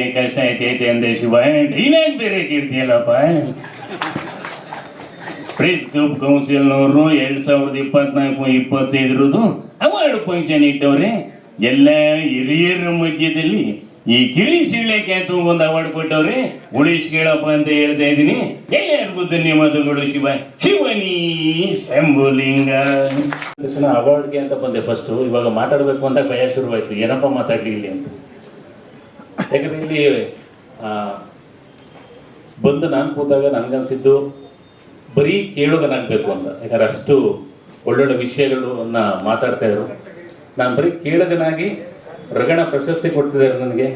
ಕೇಳಕ್ಕೆ ಕಷ್ಟ ಐತೆ ಅಂದೆ ಶಿವ. ಡೈಲಾಗ್ ಬೇರೆ ಕೀರ್ತಿಯಲ್ಲಪ್ಪ ಪ್ರೆಸ್ ಕ್ಲಬ್ ಕೌನ್ಸಿಲ್ನವರು ಎರಡ್ ಸಾವಿರದ ಇಪ್ಪತ್ನಾಲ್ಕು ಇಪ್ಪತ್ತೈದರದು ಅವಾರ್ಡ್ ಫಂಕ್ಷನ್ ಇಟ್ಟವ್ರೆ. ಎಲ್ಲ ಹಿರಿಯರ ಮಧ್ಯದಲ್ಲಿ ಈ ಕಿರಿ ಸಿಳ್ಳೆಕ್ಕೆ ಅಂತ ಒಂದು ಅವಾರ್ಡ್ ಕೊಟ್ಟವ್ರೆ. ಉಳಿಸ್ ಕೇಳಪ್ಪ ಅಂತ ಹೇಳ್ತಾ ಇದ್ದೀನಿ. ಎಲ್ಲರಿಗೂ ಧನ್ಯವಾದಗಳು ಶಿವ. ಶಿವನಿ ಶಂಭುಲಿಂಗ. ತಕ್ಷಣ ಅವಾರ್ಡ್ಗೆ ಅಂತ ಬಂದೆ ಫಸ್ಟು ಇವಾಗ ಮಾತಾಡಬೇಕು ಅಂತ ಭಯ ಶುರುವಾಯ್ತು. ಏನಪ್ಪ ಮಾತಾಡ್ಲಿ ಅಂತ? ಯಾಕಂದ್ರೆ ಇಲ್ಲಿ ಬಂದು ನಾನು ಕೂತಾಗ ನನಗನ್ಸಿದ್ದು, ಬರೀ ಕೇಳುಗನಾಗಬೇಕು ಅಂತ. ಯಾಕಂದ್ರೆ ಅಷ್ಟು ಒಳ್ಳೊಳ್ಳೆ ವಿಷಯಗಳನ್ನ ಮಾತಾಡ್ತಾ ಇದ್ರು. ನಾನು ಬರೀ ಕೇಳುಗನಾಗಿ ರಗಣ ಪ್ರಶಸ್ತಿ ಕೊಡ್ತಿದ್ದಾರೆ ನನಗೆ.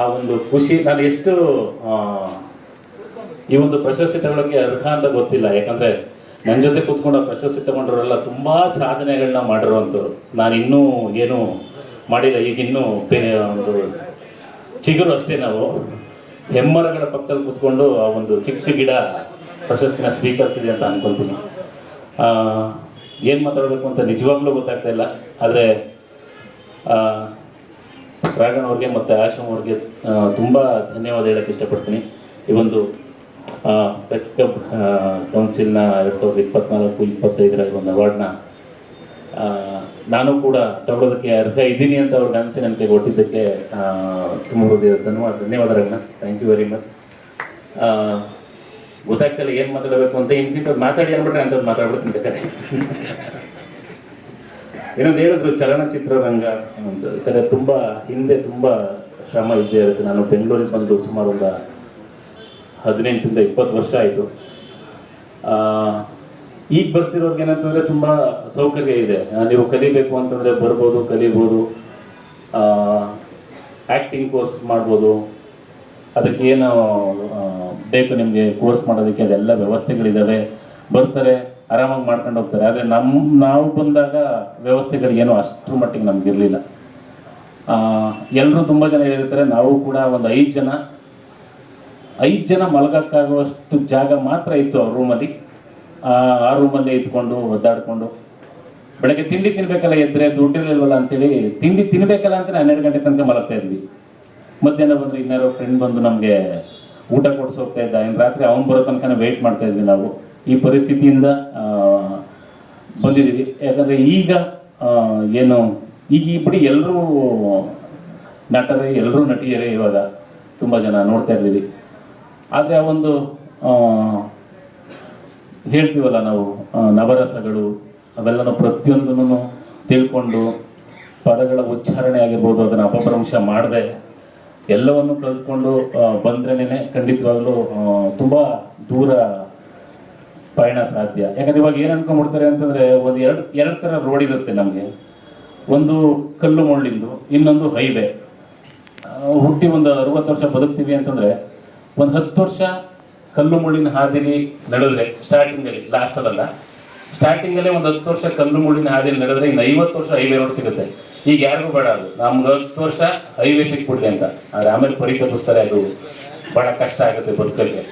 ಆ ಒಂದು ಖುಷಿ, ನಾನು ಎಷ್ಟು ಈ ಒಂದು ಪ್ರಶಸ್ತಿ ತಗೊಳ್ಳೋಕ್ಕೆ ಅರ್ಹ ಅಂತ ಗೊತ್ತಿಲ್ಲ. ಯಾಕಂದ್ರೆ ನನ್ನ ಜೊತೆ ಕೂತ್ಕೊಂಡು ಆ ಪ್ರಶಸ್ತಿ ತಗೊಂಡ್ರವರೆಲ್ಲ ತುಂಬಾ ಸಾಧನೆಗಳನ್ನ ಮಾಡಿರುವಂಥವ್ರು ನಾನು ಇನ್ನೂ ಏನು ಮಾಡಿಲ್ಲ. ಈಗ ಇನ್ನೂ ಬೇರೆ ಒಂದು ಚಿಗುರು ಅಷ್ಟೇ ನಾವು. ಹೆಮ್ಮರಗಳ ಪಕ್ಕದಲ್ಲಿ ಕೂತ್ಕೊಂಡು ಆ ಒಂದು ಚಿಕ್ಕ ಗಿಡ ಪ್ರಶಸ್ತಿನ ಸ್ವೀಕರಿಸಿದೆ ಅಂತ ಅನ್ಕೊಂತೀನಿ. ಏನು ಮಾತಾಡಬೇಕು ಅಂತ ನಿಜವಾಗ್ಲೂ ಗೊತ್ತಾಗ್ತಾ ಇಲ್ಲ. ಆದರೆ ರಾಘಣ್ಣ ಅವ್ರಿಗೆ ಮತ್ತು ಆಶ್ರಮ್ ಅವ್ರಿಗೆ ತುಂಬ ಧನ್ಯವಾದ ಹೇಳಕ್ಕೆ ಇಷ್ಟಪಡ್ತೀನಿ. ಈ ಒಂದು ಪ್ರೆಸ್ ಕ್ಲಬ್ ಕೌನ್ಸಿಲ್ನ ಎರಡು ಸಾವಿರದ ಇಪ್ಪತ್ನಾಲ್ಕು ಇಪ್ಪತ್ತೈದರ ಒಂದು ಅವಾರ್ಡ್ನ ನಾನು ಕೂಡ ತಗೊಳ್ಳೋದಕ್ಕೆ ಅರ್ಹ ಇದ್ದೀನಿ ಅಂತ ಅವ್ರು ಅನಿಸಿ ನನಗೆ ಕೊಟ್ಟಿದ್ದಕ್ಕೆ ತುಂಬ ಹೃದಯ ಧನ್ಯವಾದ, ಧನ್ಯವಾದಗಳನ್ನ. ಥ್ಯಾಂಕ್ ಯು ವೆರಿ ಮಚ್ ಗೊತ್ತಾಗ್ತಿಲ್ಲ ಏನು ಮಾತಾಡಬೇಕು ಅಂತ ಇಂತಿಂಥದ್ದು ಮಾತಾಡಿ ಅಂದ್ಬಿಟ್ರೆ ಅಂಥದ್ದು ಮಾತಾಡ್ಬಿಡ್ತೀನಿ ಬೇಕಾದ್ರೆ. ಇನ್ನೊಂದು ಹೇಳಿದ್ರು ಚಲನಚಿತ್ರರಂಗ ಅಂತ ಯಾಕಂದರೆ ತುಂಬ ಹಿಂದೆ ತುಂಬ ಶ್ರಮ ಇದ್ದೇ ಇರುತ್ತೆ. ನಾನು ಬೆಂಗಳೂರಿಗೆ ಬಂದು ಸುಮಾರು ಒಂದು ಹದಿನೆಂಟರಿಂದ ಇಪ್ಪತ್ತು ವರ್ಷ ಆಯಿತು. ಈಗ ಬರ್ತಿರೋರ್ಗೆ ಏನಂತಂದ್ರೆ ತುಂಬ ಸೌಕರ್ಯ ಇದೆ. ನೀವು ಕಲಿಬೇಕು ಅಂತಂದರೆ ಬರ್ಬೋದು, ಕಲಿಬೋದು. ಆ್ಯಕ್ಟಿಂಗ್ ಕೋರ್ಸ್ ಮಾಡ್ಬೋದು. ಅದಕ್ಕೆ ಏನು ಬೇಕು ನಿಮಗೆ ಕೋರ್ಸ್ ಮಾಡೋದಕ್ಕೆ, ಅದೆಲ್ಲ ವ್ಯವಸ್ಥೆಗಳಿದ್ದಾವೆ ಬರ್ತಾರೆ, ಆರಾಮಾಗಿ ಮಾಡ್ಕೊಂಡು ಹೋಗ್ತಾರೆ. ಆದರೆ ನಮ್ಮ ನಾವು ಬಂದಾಗ ವ್ಯವಸ್ಥೆಗಳಿಗೇನು ಅಷ್ಟರ ಮಟ್ಟಿಗೆ ನಮ್ಗೆ ಇರಲಿಲ್ಲ ಎಲ್ಲರೂ ತುಂಬ ಜನ ಹೇಳಿರ್ತಾರೆ, ನಾವು ಕೂಡ ಒಂದು ಐದು ಜನ ಐದು ಜನ ಮಲಗಕ್ಕಾಗುವಷ್ಟು ಜಾಗ ಮಾತ್ರ ಇತ್ತು ಅವ್ರ ರೂಮಲ್ಲಿ ಆ ರೂಮಲ್ಲೇ ಇದ್ಕೊಂಡು ಒದ್ದಾಡಿಕೊಂಡು, ಬೆಳಗ್ಗೆ ತಿಂಡಿ ತಿನ್ಬೇಕಲ್ಲ ಎದ್ರೆ ದುಡ್ಡಿರಲಿಲ್ವಲ್ಲ ಅಂತೇಳಿ ತಿಂಡಿ ತಿನ್ಬೇಕಲ್ಲ ಅಂತ ಹನ್ನೆರಡು ಗಂಟೆ ತನಕ ಮಲಗ್ತಾ ಇದ್ವಿ. ಮಧ್ಯಾಹ್ನ ಬಂದ್ರೆ ಇನ್ನಾರೋ ಫ್ರೆಂಡ್ ಬಂದು ನಮಗೆ ಊಟ ಕೊಡಿಸೋಗ್ತಾ ಇದ್ದ. ಇನ್ನು ರಾತ್ರಿ ಅವ್ನು ಬರೋ ತನಕ ವೆಯ್ಟ್ ಮಾಡ್ತಾ ಇದ್ವಿ ನಾವು. ಈ ಪರಿಸ್ಥಿತಿಯಿಂದ ಬಂದಿದ್ದೀವಿ. ಯಾಕಂದರೆ ಈಗ ಏನು, ಈಗ ಬಿಡಿ ಎಲ್ಲರೂ ನಟರೇ ಎಲ್ಲರೂ ನಟಿಯರೇ ಇವಾಗ ತುಂಬ ಜನ ನೋಡ್ತಾ ಇದ್ದೀವಿ. ಆದರೆ ಆ ಒಂದು ಹೇಳ್ತೀವಲ್ಲ ನಾವು ನವರಸಗಳು, ಅವೆಲ್ಲನೂ ಪ್ರತಿಯೊಂದನ್ನು ತಿಳ್ಕೊಂಡು ಪದಗಳ ಉಚ್ಚಾರಣೆ ಆಗಿರ್ಬೋದು, ಅದನ್ನು ಅಪಭ್ರಂಶ ಮಾಡದೆ ಎಲ್ಲವನ್ನು ಕಲಿತ್ಕೊಂಡು ಬಂದ್ರೇನೆ ಖಂಡಿತವಾಗ್ಲೂ ತುಂಬ ದೂರ ಪಯಣ ಸಾಧ್ಯ. ಯಾಕಂದ್ರೆ ಇವಾಗ ಏನು ಅನ್ಕೊಂಡ್ಬಿಡ್ತಾರೆ ಅಂತಂದರೆ, ಒಂದು ಎರಡು ಎರಡು ಥರ ರೋಡ್ ಇರುತ್ತೆ ನಮಗೆ. ಒಂದು ಕಲ್ಲು ಮುಳ್ಳಿಂದು, ಇನ್ನೊಂದು ಹೈವೆ ಹುಟ್ಟಿ ಒಂದು ಅರವತ್ತು ವರ್ಷ ಬದುಕ್ತೀವಿ ಅಂತಂದರೆ, ಒಂದು ಹತ್ತು ವರ್ಷ ಕಲ್ಲು ಮುಳ್ಳಿನ ಹಾದಿಲಿ ನಡೆದ್ರೆ ಸ್ಟಾರ್ಟಿಂಗಲ್ಲಿ ಲಾಸ್ಟಲ್ಲ ಸ್ಟಾರ್ಟಿಂಗಲ್ಲೇ ಒಂದು ಹತ್ತು ವರ್ಷ ಕಲ್ಲು ಮುಳ್ಳಿನ ಹಾದಿಲಿ ನಡೆದ್ರೆ ಇನ್ನು ಐವತ್ತು ವರ್ಷ ಹೈವೇ ರೋಡ್ ಸಿಗುತ್ತೆ. ಈಗ ಯಾರಿಗೂ ಬೇಡ ಅದು. ನಮ್ಗೆ ಹತ್ತು ವರ್ಷ ಹೈವೇ ಸಿಕ್ಬಿಡ್ಲಿ ಅಂತ. ಆದರೆ ಆಮೇಲೆ ಪರಿತಪಿಸ್ತಾರೆ ಅದು. ಭಾಳ ಕಷ್ಟ ಆಗುತ್ತೆ ಬದುಕಕ್ಕೆ.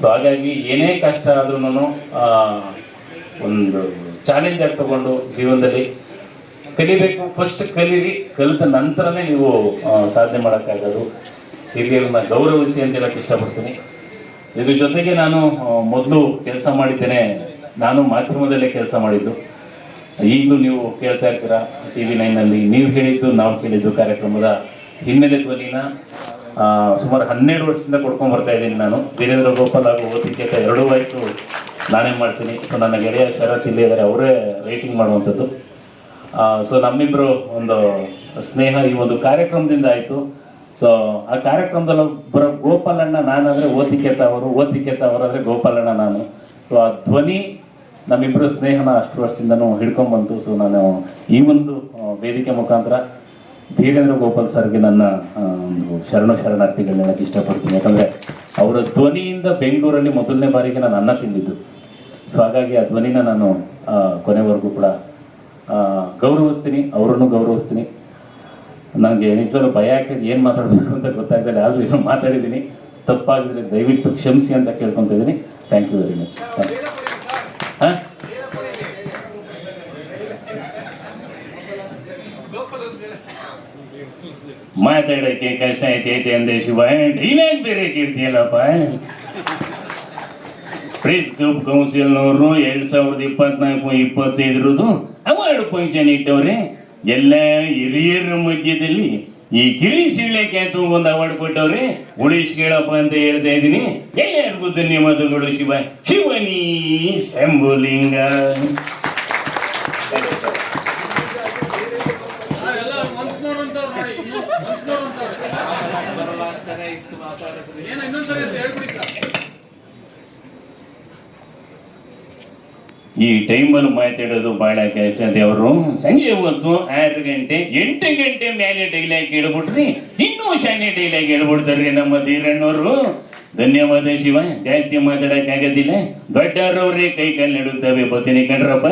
ಸೊ ಹಾಗಾಗಿ ಏನೇ ಕಷ್ಟ ಆದ್ರೂ ಒಂದು ಚಾಲೆಂಜ್ ಆಗಿ ತಗೊಂಡು ಜೀವನದಲ್ಲಿ ಕಲಿಬೇಕು. ಫಸ್ಟ್ ಕಲೀರಿ, ಕಲಿತ ನಂತರನೇ ನೀವು ಸಾಧನೆ ಮಾಡೋಕ್ಕಾಗೋದು. ಹಿರಿಯರನ್ನ ಗೌರವಿಸಿ ಅಂತ ಹೇಳಕ್ಕೆ ಇಷ್ಟಪಡ್ತೀನಿ. ಇದ್ರ ಜೊತೆಗೆ ನಾನು ಮೊದಲು ಕೆಲಸ ಮಾಡಿದ್ದೇನೆ. ನಾನು ಮಾಧ್ಯಮದಲ್ಲೇ ಕೆಲಸ ಮಾಡಿದ್ದು. ಈಗಲೂ ನೀವು ಕೇಳ್ತಾ ಇರ್ತೀರಾ ಟಿ ವಿ ನೈನಲ್ಲಿ ನೀವು ಹೇಳಿದ್ದು, ನಾವು ಕೇಳಿದ್ದು ಕಾರ್ಯಕ್ರಮದ ಹಿನ್ನೆಲೆ ಧ್ವನಿನ ಸುಮಾರು ಹನ್ನೆರಡು ವರ್ಷದಿಂದ ಕೊಡ್ಕೊಂಡು ಬರ್ತಾ ಇದ್ದೀನಿ ನಾನು. ವೀರೇಂದ್ರ ಗೋಪಾಲ್ ಹಾಗೂ ಓದಿಕೆ ಎರಡೂ ವಯಸ್ಸು ನಾನೇ ಮಾಡ್ತೀನಿ. ಸೊ ನನ್ನ ಗೆಳೆಯ ಶರತ್ ಇಲ್ಲಿ ಇದ್ದಾರೆ, ಅವರೇ ರೈಟಿಂಗ್ ಮಾಡುವಂಥದ್ದು. ಸೊ ನಮ್ಮಿಬ್ಬರು ಒಂದು ಸ್ನೇಹ ಈ ಒಂದು ಕಾರ್ಯಕ್ರಮದಿಂದ ಆಯಿತು. ಸೊ ಆ ಕಾರ್ಯಕ್ರಮದಲ್ಲಿ ಬರೋ ಗೋಪಾಲಣ್ಣ ನಾನಾದರೆ ಓತಿಕೇತ ಅವರು, ಓತಿಕೇತ ಅವರಾದರೆ ಗೋಪಾಲಣ್ಣ ನಾನು. ಸೊ ಆ ಧ್ವನಿ ನಮ್ಮಿಬ್ಬರ ಸ್ನೇಹನ ಅಷ್ಟು ವರ್ಷದಿಂದನೂ ಹಿಡ್ಕೊಂಡ್ಬಂತು ಸೊ ನಾನು, ಈ ಒಂದು ವೇದಿಕೆ ಮುಖಾಂತರ ಧೀರೇಂದ್ರ ಗೋಪಾಲ್ ಸರ್ಗೆ ನನ್ನ ಒಂದು ಶರಣ ಶರಣಾರ್ಥಿಗಳನ್ನ ಇಷ್ಟಪಡ್ತೀನಿ. ಯಾಕಂದರೆ ಅವರ ಧ್ವನಿಯಿಂದ ಬೆಂಗಳೂರಲ್ಲಿ ಮೊದಲನೇ ಬಾರಿಗೆ ನಾನು ಅನ್ನ ತಿಂದಿದ್ದು. ಸೊ ಹಾಗಾಗಿ ಆ ಧ್ವನಿನ ನಾನು ಕೊನೆವರೆಗೂ ಕೂಡ ಗೌರವಿಸ್ತೀನಿ. ಅವರನ್ನು ಗೌರವಿಸ್ತೀನಿ. ನನಗೆ ನಿಜವಾಗ್ಲೂ ಭಯ ಆಗ್ತದೆ, ಏನು ಮಾತಾಡಬೇಕು ಅಂತ ಗೊತ್ತಾಗ್ತದೆ ಆದರೂ ಏನೋ ಮಾತಾಡಿದ್ದೀನಿ. ತಪ್ಪಾಗಿದ್ರೆ ದಯವಿಟ್ಟು ಕ್ಷಮಿಸಿ ಅಂತ ಕೇಳ್ಕೊತ ಇದ್ದೀನಿ ಥ್ಯಾಂಕ್ ಯು ವೆರಿ ಮಚ್ ಹಾಂ? ಮಾತಾಡೋಕ್ಕೆ ಕಷ್ಟ ಐತೈತೆ ಅಂದೆ ಶಿವ. ಡೈಲಾಗ್ ಬೇರೆ ಕೇಳ್ತೀಯಲ್ಲಪ್ಪ ಪ್ರೆಸ್ ಕ್ಲಬ್ ಕೌನ್ಸಿಲ್ನವರು ಎರಡು ಸಾವಿರದ ಇಪ್ಪತ್ನಾಲ್ಕು, ಇಪ್ಪತ್ತೈದರದು ಅವಾರ್ಡ್ ಫಂಕ್ಷನ್ ಇಟ್ಟವ್ರೆ. ಎಲ್ಲ ಹಿರಿಯರ ಮಧ್ಯದಲ್ಲಿ ಈ ಕಿರಿ ಸಿಳ್ಳೆಕ್ಕೆ ಒಂದು ಅವಾರ್ಡ್ ಕೊಟ್ಟವ್ರೆ ಉಳಿಸ್ ಕೇಳಪ್ಪ ಅಂತ ಹೇಳ್ತಾ ಇದ್ದೀನಿ. ಎಲ್ಲರಿಗೂ ಧನ್ಯವಾದಗಳು ಶಿವ. ಶಿವನಿ ಶಂಭುಲಿಂಗ. ಎಲ್ಲ ಒನ್ಸ್ ಈ ಟೈಮಲ್ಲಿ ಮಾತಾಡೋದು ಬಹಳ ಕಷ್ಟ ದೇವರು ಸಂಜೆ ಹೊತ್ತು ಆರು ಗಂಟೆ, ಎಂಟು ಗಂಟೆ ಮೇಲೆ ಡೈಲಾಗ್ ಹೇಳ್ಬಿಟ್ರಿ ಇನ್ನೂ ಶಾನೆ ಡೈಲಾಗ್ ಹೇಳ್ಬಿಡ್ತಾರೆ ನಮ್ಮ ಧೀರಣ್ಣವರು. ಧನ್ಯವಾದ ಶಿವ, ಜಾಸ್ತಿ ಆಗದಿಲ್ಲ ದೊಡ್ಡವರವರೇ ಕೈ ಕಾಲು ನಡುತ್ತವೆ ಬತ್ತೀನಿ ಕಣ್ರಪ್ಪ.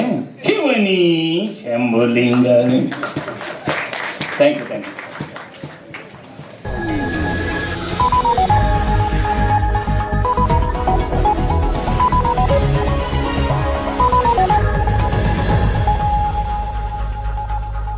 ಶಿವನಿ ಶಂಭುಲಿಂಗ. Thank you